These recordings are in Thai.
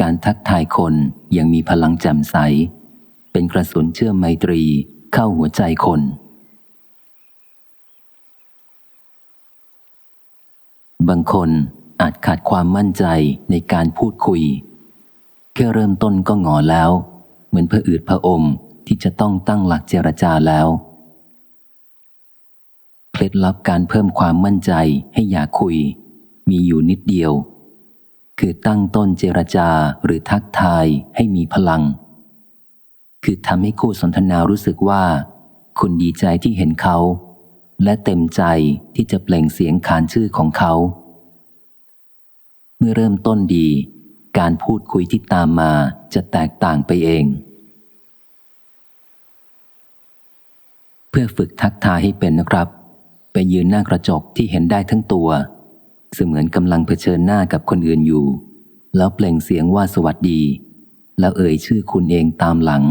การทักทายคนยังมีพลังแจ่มใส เป็นกระสุนเชื่อมไมตรีเข้าหัวใจคน บางคนอาจขาดความมั่นใจในการพูดคุย แค่เริ่มต้นก็หงอแล้ว เหมือนผะอืดผะอมที่จะต้องตั้งหลักเจรจาแล้วเคล็ดลับการเพิ่มความมั่นใจให้อยากคุย มีอยู่นิดเดียว คือตั้งต้นเจรจาหรือทักทายให้มีพลัง คือทำให้คู่สนทนารู้สึกว่า คุณดีใจที่เห็นเขา และเต็มใจที่จะเปล่งเสียงขานชื่อของเขา เมื่อเริ่มต้นดี การพูดคุยที่ตามมาจะแตกต่างไปเอง เพื่อฝึกทักทายให้เป็นนะครับ ไปยืนหน้ากระจกที่เห็นได้ทั้งตัว เสมือนกำลังเผชิญหน้ากับคนอื่นอยู่ แล้วเปล่งเสียงว่าสวัสดี แล้วเอ่ยชื่อคุณเองตามหลัง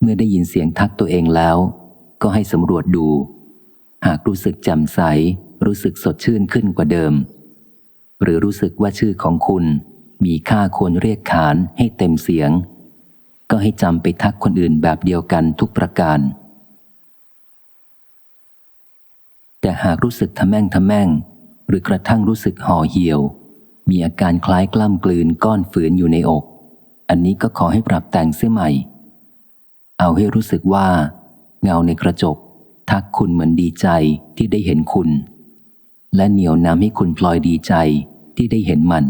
เมื่อได้ยินเสียงทักตัวเองแล้ว ก็ให้สำรวจดู หากรู้สึกแจ่มใส รู้สึกสดชื่นขึ้นกว่าเดิม หรือรู้สึกว่าชื่อของคุณ มีค่าควรเรียกขานให้เต็มเสียง ก็ให้จำไปทักคนอื่นแบบเดียวกันทุกประการ แต่หากรู้สึกทะแม่งทะแม่ง หรือกระทั่งรู้สึกห่อเหี่ยว มีอาการคล้ายกล้ำกลืนก้อนฝืนอยู่ในอก อันนี้ก็ขอให้ปรับแต่งเสียใหม่ เอาให้รู้สึกว่า เงาในกระจก ทักคุณเหมือนดีใจที่ได้เห็นคุณ และเหนียวน้ำให้คุณพลอยดีใจที่ได้เห็นมัน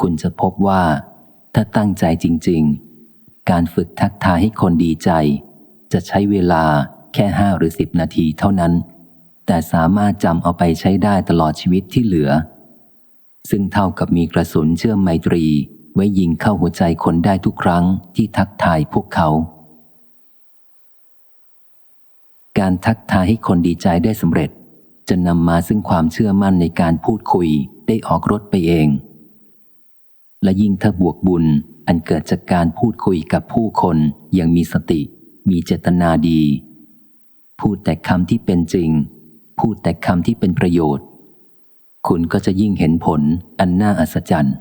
คุณจะพบว่า ถ้าตั้งใจจริง ๆ การฝึกทักทายให้คนดีใจ จะใช้เวลา แค่ห้าหรือสิบนาทีเท่านั้น แต่สามารถจำเอาไปใช้ได้ตลอดชีวิตที่เหลือ ซึ่งเท่ากับมีกระสุนเชื่อมไมตรี ไว้ยิงเข้าหัวใจคนได้ทุกครั้งที่ทักทายพวกเขา การทักทายให้คนดีใจได้สำเร็จ จะนำมาซึ่งความเชื่อมั่นในการพูดคุยได้ออกรถไปเอง และยิ่งถ้าบวกบุญอันเกิดจากการพูดคุยกับผู้คนอย่างมีสติ มีเจตนาดี พูดแต่คำที่เป็นจริง พูดแต่คำที่เป็นประโยชน์ คุณก็จะยิ่งเห็นผลอันน่าอัศจรรย์